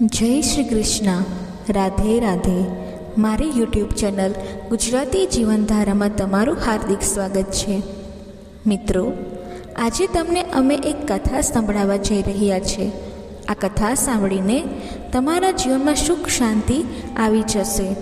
જય શ્રી કૃષ્ણ. રાધે રાધે. મારી YouTube channel Gujarati જીવનધારામાં તમારું હાર્દિક સ્વાગત છે. મિત્રો, આજે તમને અમે એક કથા સંભળાવવા જઈ રહ્યા છે. આ કથા સાંભળીને તમારા જીવનમાં સુખ, શાંતિ આવી જશે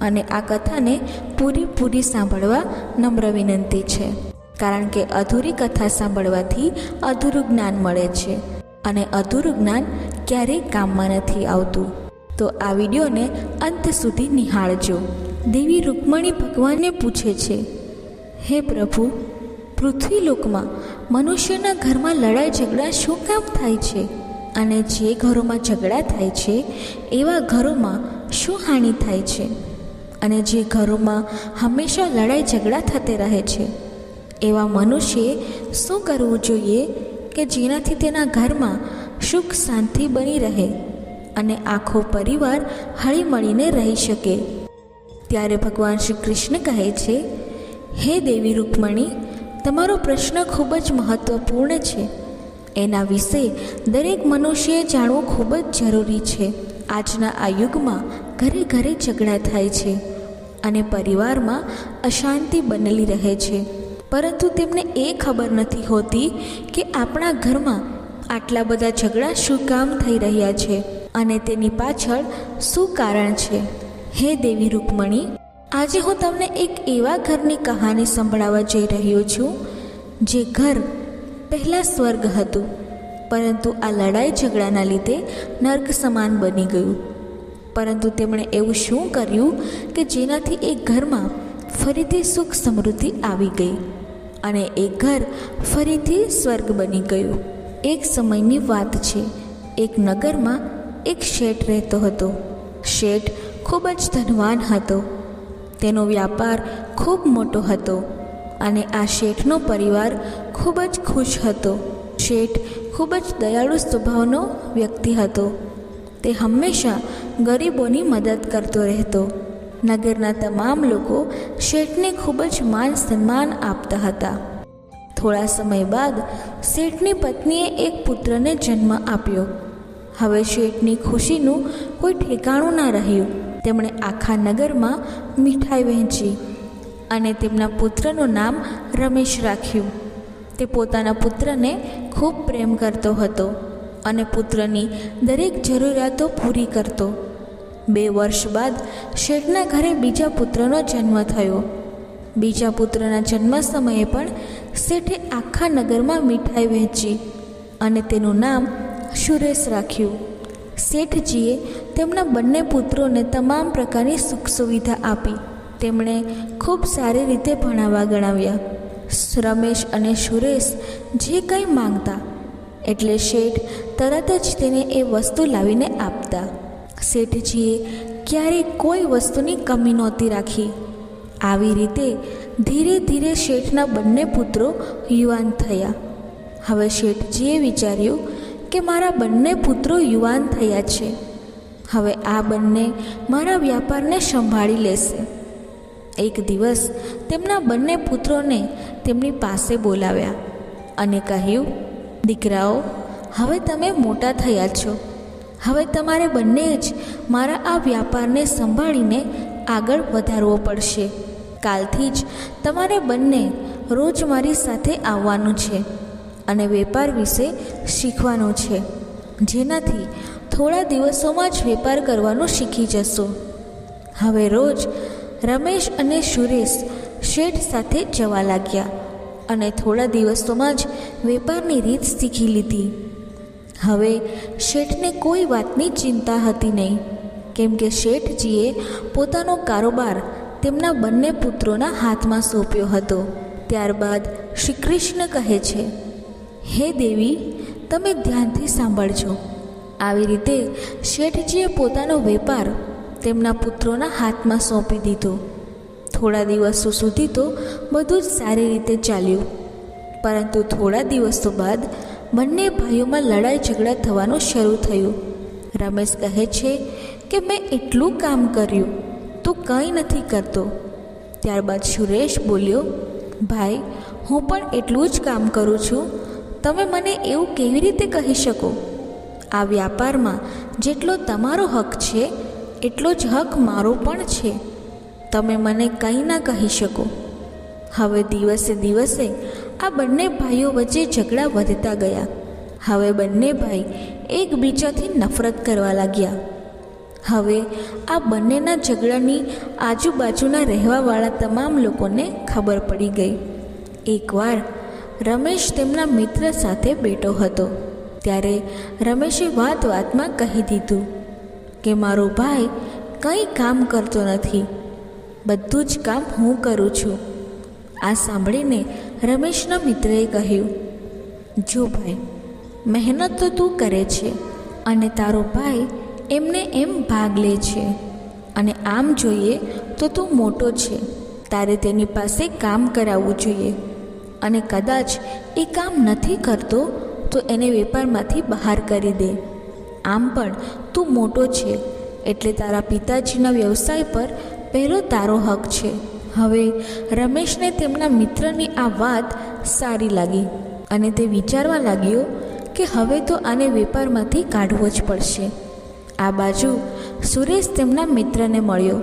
અને આ કથાને પૂરી પૂરી સાંભળવા નમ્ર વિનંતી છે. કારણ કે અધૂરી કથા સાંભળવાથી અધૂરું જ્ઞાન મળે છે. અને અધૂરું જ્ઞાન ક્યારેય કામમાં નથી આવતું. તો આ વિડીયોને અંત સુધી નિહાળજો. દેવી રૂકમણી ભગવાનને પૂછે છે, હે પ્રભુ, પૃથ્વીલોકમાં મનુષ્યના ઘરમાં લડાઈ ઝઘડા શું કામ થાય છે? અને જે ઘરોમાં ઝઘડા થાય છે, એવા ઘરોમાં શું હાનિ થાય છે? અને જે ઘરોમાં હંમેશા લડાઈ ઝઘડા થતે રહે છે, એવા મનુષ્યે શું કરવું જોઈએ? કે જેનાથી તેના ઘરમાં સુખ શાંતિ બની રહે અને આખો પરિવાર હળીમળીને રહી શકે. ત્યારે ભગવાન શ્રી કૃષ્ણ કહે છે, હે દેવી રૂકમણી, તમારો પ્રશ્ન ખૂબ જ મહત્વપૂર્ણ છે. એના વિશે દરેક મનુષ્યએ જાણવું ખૂબ જ જરૂરી છે. આજના આ યુગમાં ઘરે ઘરે ઝઘડા થાય છે અને પરિવારમાં અશાંતિ બનેલી રહે છે. પરંતુ તેમને એ ખબર નથી હોતી કે આપણા ઘરમાં આટલા બધા ઝઘડા શું કામ થઈ રહ્યા છે અને તેની પાછળ શું કારણ છે? હે દેવી રૂકમણી, આજે હું તમને એક એવા ઘરની કહાની સંભળાવવા જઈ રહ્યો છું, જે ઘર પહેલાં સ્વર્ગ હતું, પરંતુ આ લડાઈ ઝઘડાના લીધે નર્ક સમાન બની ગયું. પરંતુ તેમણે એવું શું કર્યું કે જેનાથી એ ઘરમાં ફરીથી સુખ સમૃદ્ધિ આવી ગઈ? અને એ ઘર ફરીથી સ્વર્ગ બની ગયું. એક સમયની વાત છે, એક નગરમાં એક શેઠ રહેતો હતો. શેઠ ખૂબ જ ધનવાન હતો. તેનો વ્યાપાર ખૂબ મોટો હતો અને આ શેઠનો પરિવાર ખૂબ જ ખુશ હતો. શેઠ ખૂબ જ દયાળુ સ્વભાવનો વ્યક્તિ હતો. તે હંમેશા ગરીબોની મદદ કરતો રહેતો. નગરના તમામ લોકો શેઠને ખૂબ જ માન સન્માન આપતા હતા. થોડા સમય બાદ શેઠની પત્નીએ એક પુત્રને જન્મ આપ્યો. હવે શેઠની ખુશીનું કોઈ ઠેકાણું ના રહ્યું. તેમણે આખા નગરમાં મીઠાઈ વહેંચી અને તેમના પુત્રનું નામ રમેશ રાખ્યું. તે પોતાના પુત્રને ખૂબ પ્રેમ કરતો હતો અને પુત્રની દરેક જરૂરિયાતો પૂરી કરતો. બે વર્ષ બાદ શેઠના ઘરે બીજા પુત્રનો જન્મ થયો. બીજા પુત્રના જન્મ સમયે પણ શેઠે આખા નગરમાં મીઠાઈ વહેંચી અને તેનું નામ સુરેશ રાખ્યું. શેઠજીએ તેમના બંને પુત્રોને તમામ પ્રકારની સુખ સુવિધા આપી. તેમણે ખૂબ સારી રીતે ભણાવવા ગણાવ્યા. રમેશ અને સુરેશ જે કંઈ માંગતા, એટલે શેઠ તરત જ તેને એ વસ્તુ લાવીને આપતા. શેઠજીએ ક્યારેય કોઈ વસ્તુની કમી નહોતી રાખી. આવી રીતે ધીરે ધીરે શેઠના બંને પુત્રો યુવાન થયા. હવે શેઠજીએ વિચાર્યું કે મારા બંને પુત્રો યુવાન થયા છે. હવે આ બંને મારા વ્યાપારને સંભાળી લેશે. એક દિવસ તેમના બંને પુત્રોને તેમની પાસે બોલાવ્યા અને કહ્યું, દીકરાઓ, હવે તમે મોટા થયા છો. હવે તમારે બંને જ મારા આ વ્યાપારને સંભાળીને આગળ વધારવો પડશે. કાલથી જ તમારે બંને રોજ મારી સાથે આવવાનું છે અને વેપાર વિશે શીખવાનું છે. જેનાથી થોડા દિવસોમાં જ વેપાર કરવાનું શીખી જશો. હવે રોજ રમેશ અને સુરેશ શેઠ સાથે જવા લાગ્યા અને થોડા દિવસોમાં જ વેપારની રીત શીખી લીધી. હવે શેઠને કોઈ વાતની ચિંતા હતી નહીં. કેમ કે શેઠજીએ પોતાનો કારોબાર તેમના બંને પુત્રોના હાથમાં સોંપ્યો હતો. ત્યારબાદ શ્રી કૃષ્ણ કહે છે, હે દેવી, તમે ધ્યાનથી સાંભળજો. આવી રીતે શેઠજીએ પોતાનો વેપાર તેમના પુત્રોના હાથમાં સોંપી દીધો. થોડા દિવસો સુધી તો બધું જ સારી રીતે ચાલ્યું. પરંતુ થોડા દિવસો બાદ બંને ભાઈઓમાં લડાઈ ઝઘડા થવાનું શરૂ થયું. રમેશ કહે છે કે મેં એટલું કામ કર્યું, તું કંઈ નથી કરતો. ત્યારબાદ સુરેશ બોલ્યો, ભાઈ, હું પણ એટલું જ કામ કરું છું. તમે મને એવું કેવી રીતે કહી શકો? આ વ્યાપારમાં જેટલો તમારો હક છે, એટલો જ હક મારો પણ છે. તમે મને કંઈ ના કહી શકો. હવે દિવસે દિવસે આ બંને ભાઈઓ વચ્ચે ઝઘડા વધતા ગયા. હવે બંને ભાઈ એકબીજાથી નફરત કરવા લાગ્યા. હવે આ બંનેના ઝઘડાની આજુબાજુના રહેવાવાળા તમામ લોકોને ખબર પડી ગઈ. એકવાર રમેશ તેમના મિત્ર સાથે બેઠો હતો. ત્યારે રમેશે વાત વાતમાં કહી દીધું કે, મારો ભાઈ કંઈ કામ કરતો નથી. બધું જ કામ હું કરું છું. આ સાંભળીને રમેશના મિત્રએ કહ્યું, જો ભાઈ, મહેનત તો તું કરે છે અને તારો ભાઈ એમને એમ ભાગ લે છે અને આમ જોઈએ તો તું મોટો છે, તારે તેની પાસે કામ કરાવવું જોઈએ. અને કદાચ એ કામ નથી કરતો તો એને વેપારમાંથી બહાર કરી દે. આમ પણ તું મોટો છે, એટલે તારા પિતાજીના વ્યવસાય પર પહેલો તારો હક છે. હવે રમેશને તેમના મિત્રની આ વાત સારી લાગી અને તે વિચારવા લાગ્યો કે હવે તો આને વેપારમાંથી કાઢવો જ પડશે. આ બાજુ સુરેશ તેમના મિત્રને મળ્યો.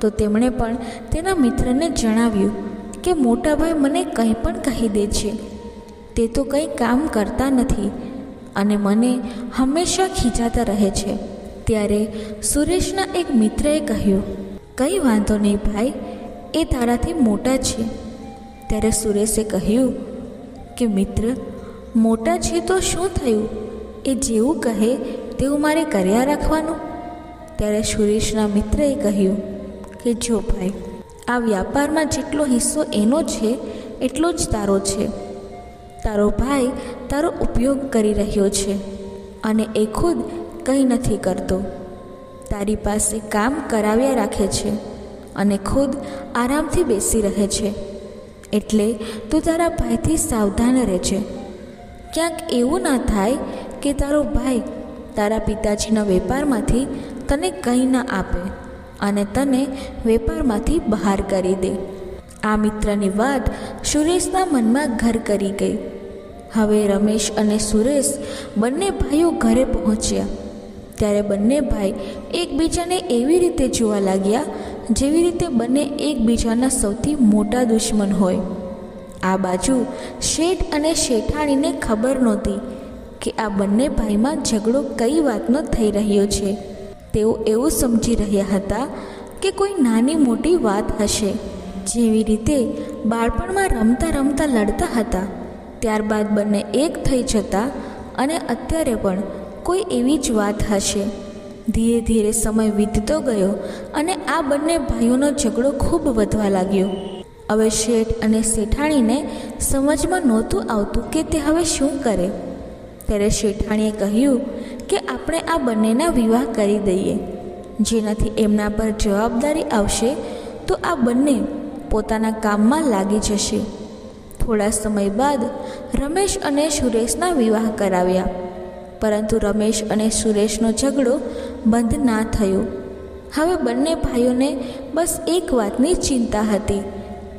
તો તેમણે પણ તેના મિત્રને જણાવ્યું કે, મોટાભાઈ મને કંઈ પણ કહી દે છે. તે તો કંઈ કામ કરતા નથી અને મને હંમેશા ખીજાતા રહે છે. ત્યારે સુરેશના એક મિત્રએ કહ્યું, કંઈ વાંધો નહીં ભાઈ એ તારાથી મોટા છે. ત્યારે સુરેશે કહ્યું, કે મિત્ર, મોટા છે તો શું થયું? એ જેવું કહે તેવું મારે કર્યા રાખવાનું. ત્યારે સુરેશના મિત્રએ કહ્યું, કે જો ભાઈ, આ વ્યાપારમાં જેટલો હિસ્સો એનો છે, એટલો જ તારો છે. તારો ભાઈ તારો ઉપયોગ કરી રહ્યો છે અને એ ખુદ કંઈ નથી કરતો. તારી પાસે કામ કરાવ્યા રાખે છે. અને ખુદ આરામથી બેસી રહે છે. એટલે તું તારા ભાઈથી સાવધાન રહેજે ક્યાંક એવું ના થાય કે તારો ભાઈ તારા પિતાજીના વેપારમાંથી તને કંઈ ના આપે અને તને વેપારમાંથી બહાર કરી દે. આ મિત્રની વાત સુરેશના મનમાં ઘર કરી ગઈ. હવે રમેશ અને સુરેશ બંને ભાઈઓ ઘરે પહોંચ્યા. ત્યારે બંને ભાઈ એકબીજાને એવી રીતે જોવા લાગ્યા જેવી રીતે બંને એકબીજાના સૌથી મોટા દુશ્મન હોય. આ બાજુ શેઠ અને શેઠાણીને ખબર નહોતી કે આ બંને ભાઈમાં ઝઘડો કઈ વાતનો થઈ રહ્યો છે. તેઓ એવું સમજી રહ્યા હતા કે કોઈ નાની મોટી વાત હશે. જેવી રીતે બાળપણમાં રમતા રમતા લડતા હતા, ત્યારબાદ બંને એક થઈ જતા અને અત્યારે પણ કોઈ એવી જ વાત હશે. ધીરે ધીરે સમય વીતતો ગયો અને આ બંને ભાઈઓનો ઝઘડો ખૂબ વધવા લાગ્યો. હવે શેઠ અને શેઠાણીને સમજમાં નહોતું આવતું કે તે હવે શું કરે. ત્યારે શેઠાણીએ કહ્યું કે આપણે આ બંનેના વિવાહ કરી દઈએ. જેનાથી એમના પર જવાબદારી આવશે તો આ બંને પોતાના કામમાં લાગી જશે. થોડા સમય બાદ રમેશ અને સુરેશના વિવાહ કરાવ્યા. પરંતુ રમેશ અને સુરેશનો ઝઘડો બંધ ના થયો. હવે બંને ભાઈઓને બસ એક વાતની ચિંતા હતી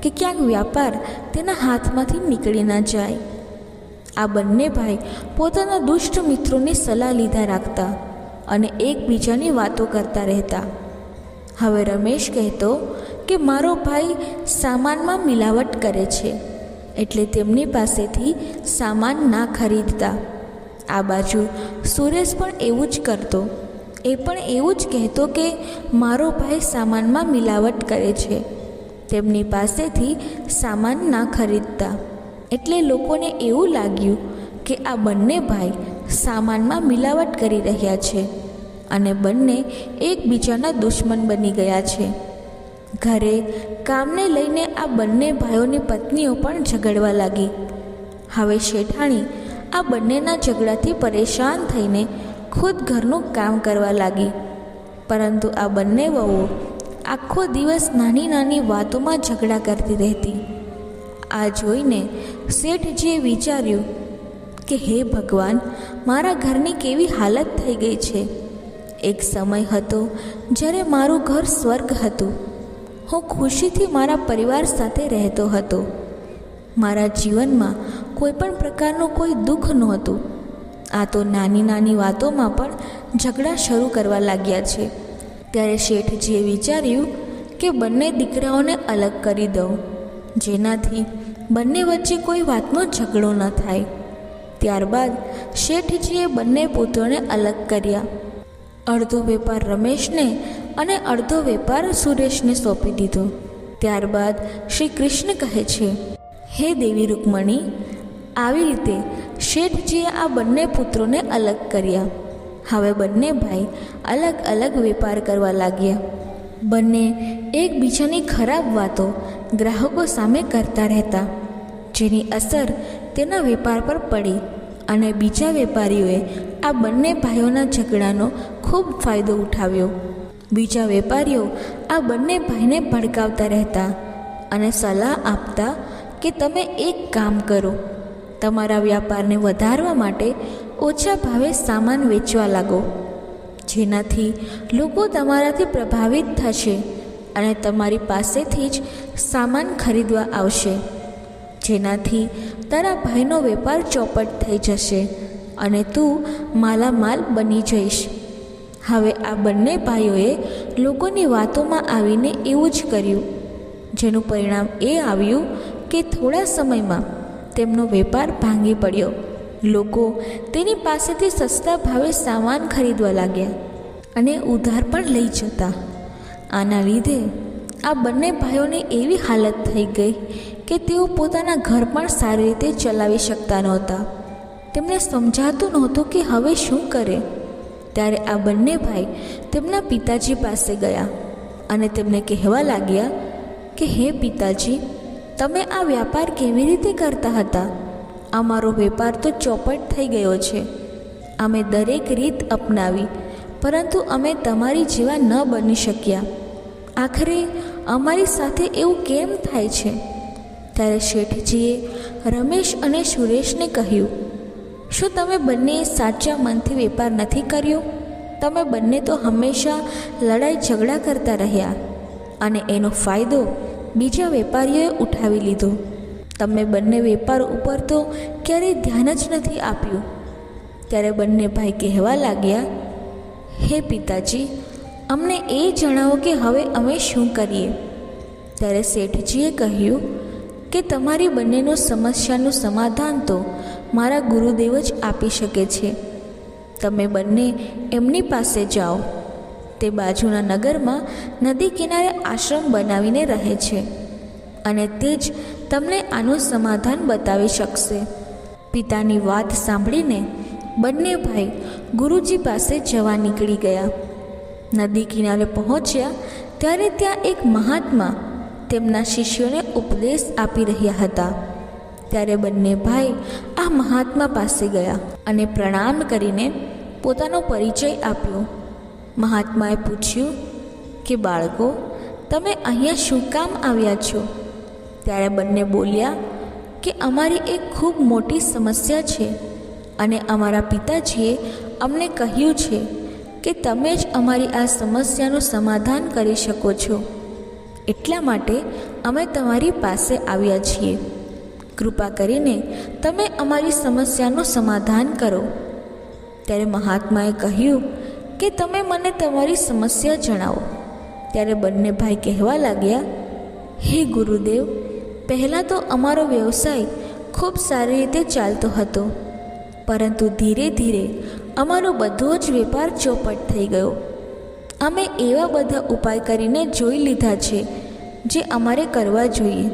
કે ક્યાંક વ્યાપાર તેના હાથમાંથી નીકળી ના જાય. આ બંને ભાઈ પોતાના દુષ્ટ મિત્રોની સલાહ લીધા રાખતા અને એકબીજાની વાતો કરતા રહેતા. હવે રમેશ કહેતો કે મારો ભાઈ સામાનમાં મિલાવટ કરે છે, એટલે તેમની પાસેથી સામાન ના ખરીદતા. આ બાજુ સુરેશ પણ એવું જ કરતો. એ પણ એવું જ કહેતો કે મારો ભાઈ સામાનમાં મિલાવટ કરે છે. તેમની પાસેથી સામાન ના ખરીદતા. એટલે લોકોને એવું લાગ્યું કે આ બંને ભાઈ સામાનમાં મિલાવટ કરી રહ્યા છે અને બંને એકબીજાના દુશ્મન બની ગયા છે. ઘરે કામને લઈને આ બંને ભાઈઓની પત્નીઓ પણ ઝઘડવા લાગી. હવે શેઠાણી આ બંનેના ઝઘડાથી પરેશાન થઈને ખુદ ઘરનું કામ કરવા લાગી. પરંતુ આ બંને વહુઓ આખો દિવસ નાની નાની વાતોમાં ઝઘડા કરતી રહેતી. આ જોઈને શેઠજીએ વિચાર્યું કે, હે ભગવાન, મારા ઘરની કેવી હાલત થઈ ગઈ છે. એક સમય હતો જ્યારે મારું ઘર સ્વર્ગ હતું. હું ખુશીથી મારા પરિવાર સાથે રહેતો હતો. મારા જીવનમાં કોઈ પણ પ્રકારનું કોઈ દુઃખ નહોતું. આ તો નાની નાની વાતોમાં પણ ઝઘડા શરૂ કરવા લાગ્યા છે. ત્યારે શેઠજીએ વિચાર્યું કે બંને દીકરાઓને અલગ કરી દઉં, જેનાથી બંને વચ્ચે કોઈ વાતનો ઝઘડો ન થાય. ત્યારબાદ શેઠજીએ બંને પુત્રોને અલગ કર્યા. અડધો વેપાર રમેશને અને અડધો વેપાર સુરેશને સોંપી દીધો. ત્યારબાદ શ્રી કૃષ્ણ કહે છે, હે દેવી રૂકમણી આવી રીતે શેઠજીએ આ બંને પુત્રોને અલગ કર્યા. હવે બંને ભાઈ અલગ અલગ વેપાર કરવા લાગ્યા. બંને એકબીજાની ખરાબ વાતો ગ્રાહકો સામે કરતા રહેતા, જેની અસર તેના વેપાર પર પડી અને બીજા વેપારીઓએ આ બંને ભાઈઓના ઝઘડાનો ખૂબ ફાયદો ઉઠાવ્યો. બીજા વેપારીઓ આ બંને ભાઈને ભડકાવતા રહેતા અને સલાહ આપતા કે તમે એક કામ કરો તમારા વ્યાપારને વધારવા માટે ઓછા ભાવે સામાન વેચવા લાગો. જેનાથી લોકો તમારાથી પ્રભાવિત થશે અને તમારી પાસેથી જ સામાન ખરીદવા આવશે. જેનાથી તારા ભાઈનો વેપાર ચોપટ થઈ જશે અને તું માલામાલ બની જઈશ. હવે આ બંને ભાઈઓએ લોકોની વાતોમાં આવીને એવું જ કર્યું. જેનું પરિણામ એ આવ્યું કે થોડા સમયમાં તેમનો વેપાર ભાંગી પડ્યો. લોકો તેની પાસેથી સસ્તા ભાવે સામાન ખરીદવા લાગ્યા અને ઉધાર પણ લઈ જતા. આના લીધે આ બંને ભાઈઓને એવી હાલત થઈ ગઈ કે તેઓ પોતાના ઘર પણ સારી રીતે ચલાવી શકતા નહોતા. તેમને સમજાતું નહોતું કે હવે શું કરે. ત્યારે આ બંને ભાઈ તેમના પિતાજી પાસે ગયા અને તેમને કહેવા લાગ્યા કે, હે પિતાજી તમે આ વ્યાપાર કેવી રીતે કરતા હતા? અમારો વેપાર તો ચોપટ થઈ ગયો છે. અમે દરેક રીત અપનાવી, પરંતુ અમે તમારી જેવા ન બની શક્યા. આખરે અમારી સાથે એવું કેમ થાય છે? ત્યારે શેઠજીએ રમેશ અને સુરેશને કહ્યું, શું તમે બંને સાચા મનથી વેપાર નથી કર્યો? તમે બંને તો હંમેશા લડાઈ ઝઘડા કરતા રહ્યા. અને એનો ફાયદો બીજા વેપારીઓએ ઉઠાવી લીધો. તમે બંને વેપાર ઉપર તો ક્યારેય ધ્યાન જ નથી આપ્યું. ત્યારે બંને ભાઈ કહેવા લાગ્યા, હે પિતાજી, અમને એ જણાવો કે હવે અમે શું કરીએ. ત્યારે શેઠજીએ કહ્યું, કે તમારી બંનેનો સમસ્યાનું સમાધાન તો મારા ગુરુદેવ જ આપી શકે છે. તમે બંને એમની પાસે જાઓ. તે બાજુના નગરમાં નદી કિનારે આશ્રમ બનાવીને રહે છે અને તે જ તમને આનું સમાધાન બતાવી શકશે. પિતાની વાત સાંભળીને બંને ભાઈ ગુરુજી પાસે જવા નીકળી ગયા. નદી કિનારે પહોંચ્યા ત્યારે ત્યાં એક મહાત્મા તેમના શિષ્યોને ઉપદેશ આપી રહ્યા હતા. ત્યારે બંને ભાઈ આ મહાત્મા પાસે ગયા અને પ્રણામ કરીને પોતાનો પરિચય આપ્યો. મહાત્માએ પૂછ્યું કે, બાળકો, તમે અહીંયા શું કામ આવ્યા છો? ત્યારે બંને બોલ્યા કે, અમારી એક ખૂબ મોટી સમસ્યા છે અને અમારા પિતાજીએ અમને કહ્યું છે કે, તમે જ અમારી આ સમસ્યાનું સમાધાન કરી શકો છો. એટલા માટે અમે તમારી પાસે આવ્યા છીએ. કૃપા કરીને તમે અમારી સમસ્યાનું સમાધાન કરો. ત્યારે મહાત્માએ કહ્યું કે તમે મને તમારી સમસ્યા જણાવો. ત્યારે બંને ભાઈ કહેવા લાગ્યા, હે ગુરુદેવ, પહેલાં તો અમારો વ્યવસાય ખૂબ સારી રીતે ચાલતો હતો. પરંતુ ધીરે ધીરે અમારો બધો જ વેપાર ચોપટ થઈ ગયો. અમે એવા બધા ઉપાય કરીને જોઈ લીધા છે, જે અમારે કરવા જોઈએ.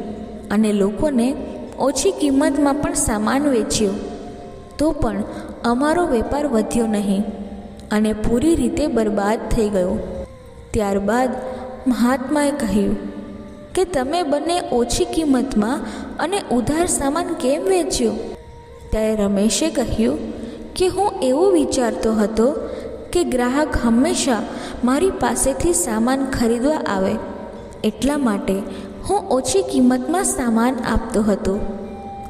અને લોકોને ઓછી કિંમતમાં પણ સામાન વેચ્યો. તો પણ અમારો વેપાર વધ્યો નહીં. અને પૂરી રીતે બરબાદ થઈ ગયો. ત્યારબાદ મહાત્માએ કહ્યું કે, તમે બંને ઓછી કિંમતમાં અને ઉધાર સામાન કેમ વેચ્યો? ત્યારે રમેશે કહ્યું કે, હું એવું વિચારતો હતો કે ગ્રાહક હંમેશા મારી પાસેથી સામાન ખરીદવા આવે, એટલા માટે હું ઓછી કિંમતમાં સામાન આપતો હતો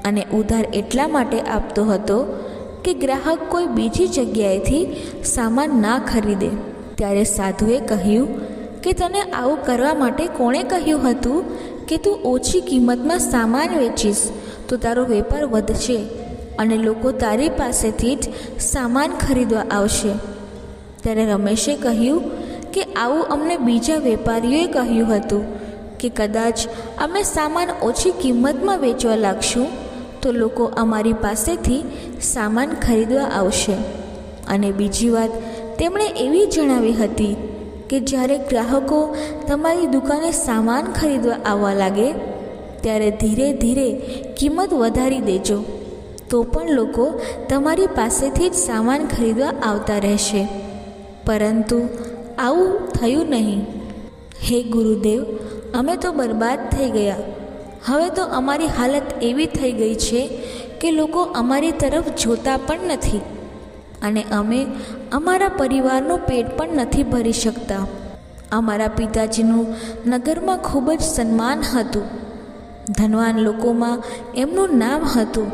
અને ઉધાર એટલા માટે આપતો હતો કે ગ્રાહક કોઈ બીજી જગ્યાએથી સામાન ના ખરીદે. ત્યારે સાધુએ કહ્યું કે તને આવું કરવા માટે કોણે કહ્યું હતું કે તું ઓછી કિંમતમાં સામાન વેચીશ? તો તારો વેપાર વધશે અને લોકો તારી પાસેથી જ સામાન ખરીદવા આવશે. ત્યારે રમેશે કહ્યું કે આવું અમને બીજા વેપારીઓએ કહ્યું હતું કે કદાચ અમે સામાન ઓછી કિંમતમાં વેચવા લાગશું તો લોકો અમારી પાસેથી સામાન ખરીદવા આવશે. અને બીજી વાત, તેમણે એવી જણાવી હતી કે જ્યારે ગ્રાહકો તમારી દુકાને સામાન ખરીદવા આવવા લાગે, ત્યારે ધીરે ધીરે કિંમત વધારી દેજો. તો પણ લોકો તમારી પાસેથી જ સામાન ખરીદવા આવતા રહેશે. પરંતુ આવું થયું નહીં. હે ગુરુદેવ, અમે તો બરબાદ થઈ ગયા. હવે તો અમારી હાલત એવી થઈ ગઈ છે કે લોકો અમારી તરફ જોતા પણ નથી. અને અમે અમારા પરિવારનું પેટ પણ નથી ભરી શકતા. અમારા પિતાજીનું નગરમાં ખૂબ જ સન્માન હતું. ધનવાન લોકોમાં એમનું નામ હતું.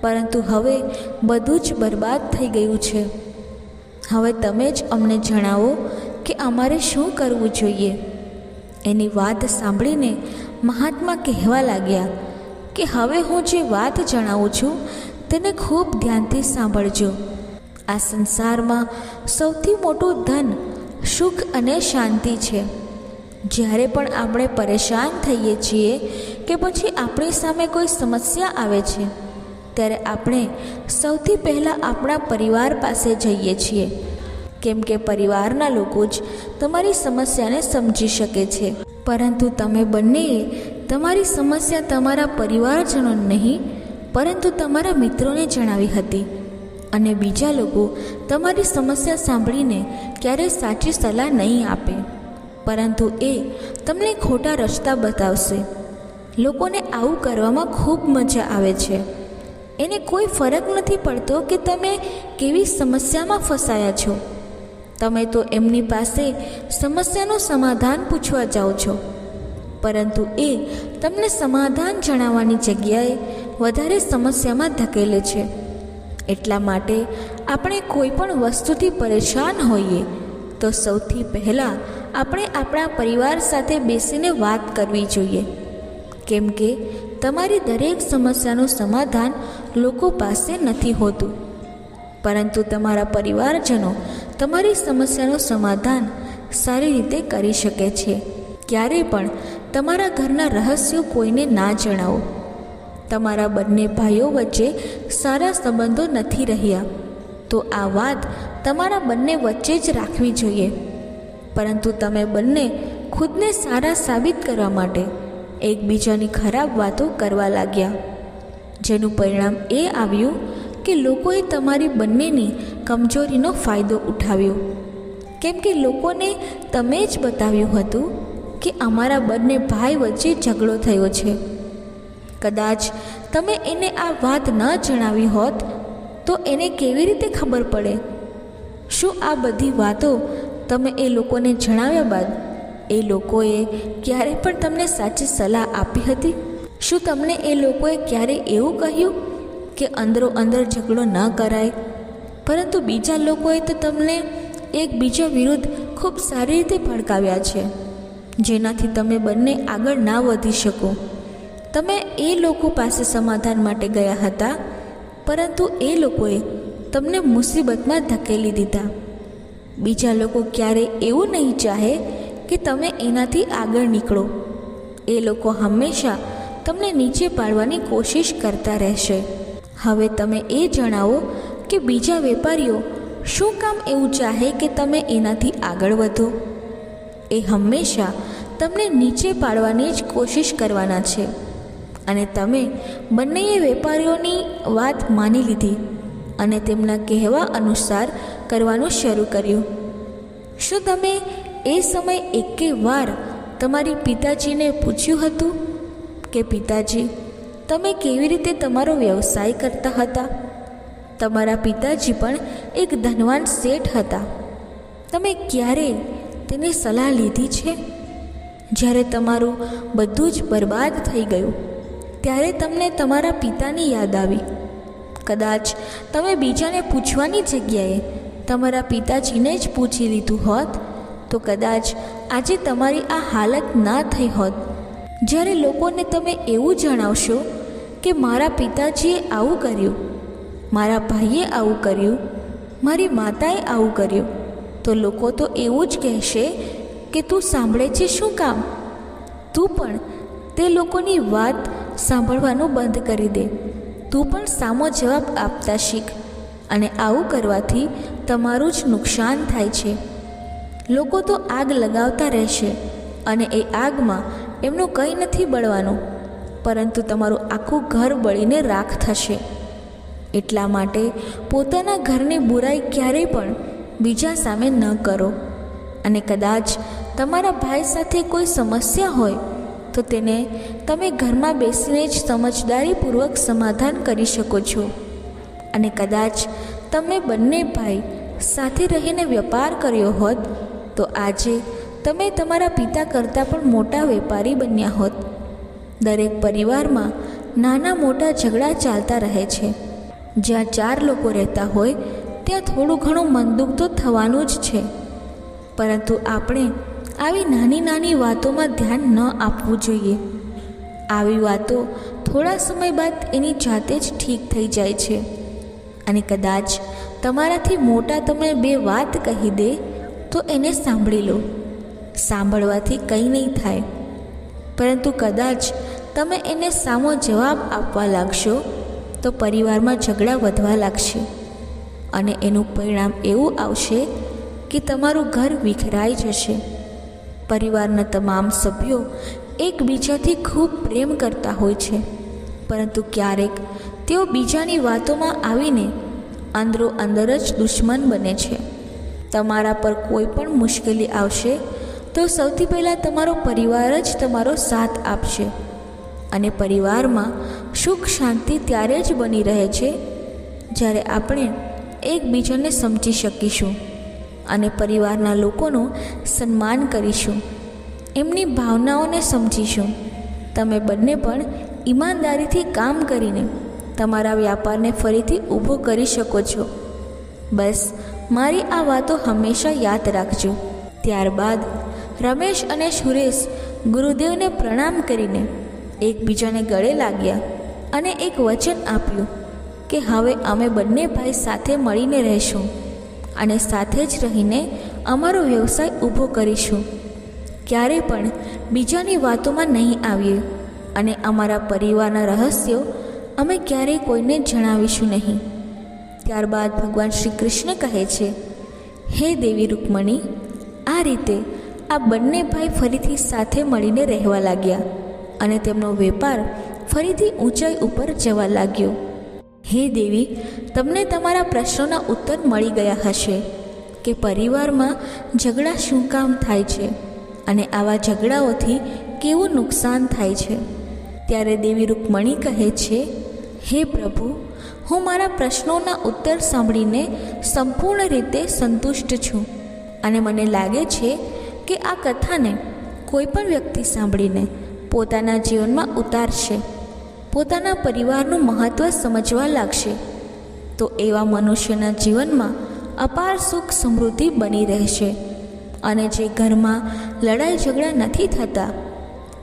પરંતુ હવે બધું જ બરબાદ થઈ ગયું છે. હવે તમે જ અમને જણાવો કે અમારે શું કરવું જોઈએ? એની વાત સાંભળીને મહાત્મા કહેવા લાગ્યા કે હવે હું જે વાત જણાવું છું, તેને ખૂબ ધ્યાનથી સાંભળજો. આ સંસારમાં સૌથી મોટું ધન, સુખ અને શાંતિ છે. જ્યારે પણ આપણે પરેશાન થઈએ છીએ કે પછી આપણી સામે કોઈ સમસ્યા આવે છે, ત્યારે આપણે સૌથી પહેલાં આપણા પરિવાર પાસે જઈએ છીએ. કેમ કે પરિવારના લોકો જ તમારી સમસ્યાને સમજી શકે છે. પરંતુ તમે બંનેએ તમારી સમસ્યા તમારા પરિવારજનો નહીં, પરંતુ તમારા મિત્રોને જણાવી હતી. અને બીજા લોકો તમારી સમસ્યા સાંભળીને ક્યારેય સાચી સલાહ નહીં આપે, પરંતુ એ તમને ખોટા રસ્તા બતાવશે. લોકોને આવું કરવામાં ખૂબ મજા આવે છે. એને કોઈ ફરક નથી પડતો કે તમે કેવી સમસ્યામાં ફસાયા છો. તમે તો એમની પાસે સમસ્યાનું સમાધાન પૂછવા જાઓ છો. પરંતુ એ તમને સમાધાન જણાવવાની જગ્યાએ વધારે સમસ્યામાં ધકેલે છે. એટલા માટે આપણે કોઈ પણ વસ્તુથી પરેશાન હોઈએ, તો સૌથી પહેલાં આપણે આપણા પરિવાર સાથે બેસીને વાત કરવી જોઈએ. કેમ કે તમારી દરેક સમસ્યાનું સમાધાન લોકો પાસે નથી હોતું. પરંતુ તમારા પરિવારજનો તમારી સમસ્યાનું સમાધાન સારી રીતે કરી શકે છે. ક્યારેય પણ તમારા ઘરના રહસ્યો કોઈને ના જણાવો. તમારા બંને ભાઈઓ વચ્ચે સારા સંબંધો નથી રહ્યા. તો આ વાત તમારા બંને વચ્ચે જ રાખવી જોઈએ. પરંતુ તમે બંને ખુદને સારા સાબિત કરવા માટે એકબીજાની ખરાબ વાતો કરવા લાગ્યા. જેનું પરિણામ એ આવ્યું કે લોકોએ તમારી બંનેની કમજોરીનો ફાયદો ઉઠાવ્યો. કેમ કે લોકોને તમે જ બતાવ્યું હતું કે અમારા બંને ભાઈ વચ્ચે ઝઘડો થયો છે. કદાચ તમે એને આ વાત ન જણાવી હોત, તો એને કેવી રીતે ખબર પડે? શું આ બધી વાતો તમે એ લોકોને જણાવ્યા બાદ એ લોકોએ ક્યારે પણ તમને સાચી સલાહ આપી હતી? શું તમને એ લોકોએ ક્યારે એવું કહ્યું કે અંદરો અંદર ઝઘડો ન કરાય. પરંતુ બીજા લોકોએ તો તમને એકબીજા વિરુદ્ધ ખૂબ સારી રીતે ભડકાવ્યા છે, જેનાથી તમે બંને આગળ ના વધી શકો. તમે એ લોકો પાસે સમાધાન માટે ગયા હતા, પરંતુ એ લોકોએ તમને મુસીબતમાં ધકેલી દીધા. બીજા લોકો ક્યારેય એવું નહીં ચાહે કે તમે એનાથી આગળ નીકળો. એ લોકો હંમેશા તમને નીચે પાડવાની કોશિશ કરતા રહેશે. હવે તમે એ જણાવો કે બીજા વેપારીઓ શું કામ એવું ચાહે કે તમે એનાથી આગળ વધો? એ હંમેશા તમને નીચે પાડવાની જ કોશિશ કરવાના છે. અને તમે બંનેએ વેપારીઓની વાત માની લીધી અને તેમના કહેવા અનુસાર કરવાનું શરૂ કર્યું. શું તમે એ સમય એકે વાર તમારી પિતાજીને પૂછ્યું હતું કે, પિતાજી તમે કેવી રીતે તમારો વ્યવસાય કરતા હતા? તમારા પિતાજી પણ એક ધનવાન શેઠ હતા. તમે ક્યારે તેની સલાહ લીધી છે? જ્યારે તમારું બધું જ બરબાદ થઈ ગયું, ત્યારે તમને તમારા પિતાની યાદ આવી. કદાચ તમે બીજાને પૂછવાની જગ્યાએ તમારા પિતાજીને જ પૂછી લીધું હોત, તો કદાચ આજે તમારી આ હાલત ના થઈ હોત. જ્યારે લોકોને તમે એવું જણાવશો કે મારા પિતાજીએ આવું કર્યું, મારા ભાઈએ આવું કર્યું, મારી માતાએ આવું કર્યું, તો લોકો તો એવું જ કહેશે કે તું સાંભળે છે શું કામ? તું પણ તે લોકોની વાત સાંભળવાનું બંધ કરી દે. તું પણ સામો જવાબ આપતા શીખ અને આવું કરવાથી તમારું જ નુકસાન થાય છે. લોકો તો આગ લગાવતા રહેશે અને એ આગમાં એમનું કંઈ નથી બળવાનું. પરંતુ તમારું આખું ઘર બળીને રાખ થશે. એટલા માટે પોતાના ઘરની બુરાઈ ક્યારેય પણ બીજા સામે ન કરો. અને કદાચ તમારા ભાઈ સાથે કોઈ સમસ્યા હોય, તો તેને તમે ઘરમાં બેસીને જ સમજદારીપૂર્વક સમાધાન કરી શકો છો. અને કદાચ તમે બંને ભાઈ સાથે રહીને વેપાર કર્યો હોત, તો આજે તમે તમારા પિતા કરતાં પણ મોટા વેપારી બન્યા હોત. દરેક પરિવારમાં નાના મોટા ઝઘડા ચાલતા રહે છે. જ્યાં ચાર લોકો રહેતા હોય, ત્યાં થોડું ઘણું મનદુખ તો થવાનું જ છે. પરંતુ આપણે આવી નાની નાની વાતોમાં ધ્યાન ન આપવું જોઈએ. આવી વાતો થોડા સમય બાદ એની જાતે જ ઠીક થઈ જાય છે. અને કદાચ તમારાથી મોટા તમને બે વાત કહી દે, તો એને સાંભળી લો. સાંભળવાથી કંઈ નહીં થાય. પરંતુ કદાચ તમે એને સામો જવાબ આપવા લાગશો, તો પરિવારમાં ઝઘડા વધવા લાગશે. અને એનું પરિણામ એવું આવશે કે તમારું ઘર વિખરાઈ જશે. પરિવારના તમામ સભ્યો એકબીજાથી ખૂબ પ્રેમ કરતા હોય છે. પરંતુ ક્યારેક તેઓ બીજાની વાતોમાં આવીને અંદરો અંદર જ દુશ્મન બને છે. તમારા પર કોઈ પણ મુશ્કેલી આવશે, તો સૌથી પહેલાં તમારો પરિવાર જ તમારો સાથ આપશે. અને પરિવારમાં સુખ શાંતિ ત્યારે જ બની રહે છે જ્યારે આપણે એકબીજાને સમજી શકીશું અને પરિવારના લોકોનું સન્માન કરીશું, એમની ભાવનાઓને સમજીશું. તમે બંને પણ ઈમાનદારીથી કામ કરીને તમારા વ્યાપારને ફરીથી ઊભો કરી શકો છો. બસ, મારી આ વાતો હંમેશા યાદ રાખજો. ત્યારબાદ રમેશ અને સુરેશ ગુરુદેવને પ્રણામ કરીને એકબીજાને ગળે લાગ્યા અને એક વચન આપ્યું કે હવે અમે બંને ભાઈ સાથે મળીને રહીશું અને સાથે જ રહીને અમારો વ્યવસાય ઊભો કરીશું. ક્યારે પણ બીજાની વાતોમાં નહીં આવીએ અને અમારા પરિવારના રહસ્યો અમે ક્યારેય કોઈને જણાવીશું નહીં. ત્યારબાદ ભગવાન શ્રી કૃષ્ણ કહે છે, હે દેવી રૂકમણી, આ રીતે આ બંને ભાઈ ફરીથી સાથે મળીને રહેવા લાગ્યા. અને તેમનો વેપાર ફરીથી ઊંચાઈ ઉપર જવા લાગ્યો. હે દેવી, તમને તમારા પ્રશ્નોના ઉત્તર મળી ગયા હશે કે પરિવારમાં ઝઘડા શું કામ થાય છે અને આવા ઝઘડાઓથી કેવું નુકસાન થાય છે? ત્યારે દેવી રૂકમણી કહે છે, હે પ્રભુ, હું મારા પ્રશ્નોના ઉત્તર સાંભળીને સંપૂર્ણ રીતે સંતુષ્ટ છું અને મને લાગે છે કે આ કથાને કોઈ પણ વ્યક્તિ સાંભળીને પોતાના જીવનમાં ઉતારશે. પોતાના પરિવારનું મહત્ત્વ સમજવા લાગશે. તો એવા મનુષ્યના જીવનમાં અપાર સુખ સમૃદ્ધિ બની રહેશે. અને જે ઘરમાં લડાઈ ઝઘડા નથી થતા,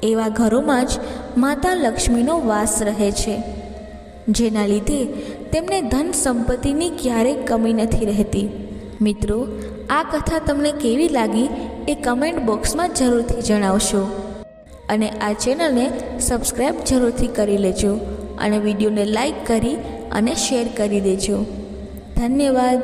એવા ઘરોમાં જ માતા લક્ષ્મીનો વાસ રહે છે. જેના લીધે તેમને ધન સંપત્તિની ક્યારેય કમી નથી રહેતી. મિત્રો, આ કથા તમને કેવી લાગી એ કમેન્ટ બોક્સમાં જરૂરથી જણાવશો. અને આ ચેનલને સબસ્ક્રાઈબ જરૂરથી કરી લેજો અને વિડીયોને લાઈક કરી અને શેર કરી દેજો. ધન્યવાદ.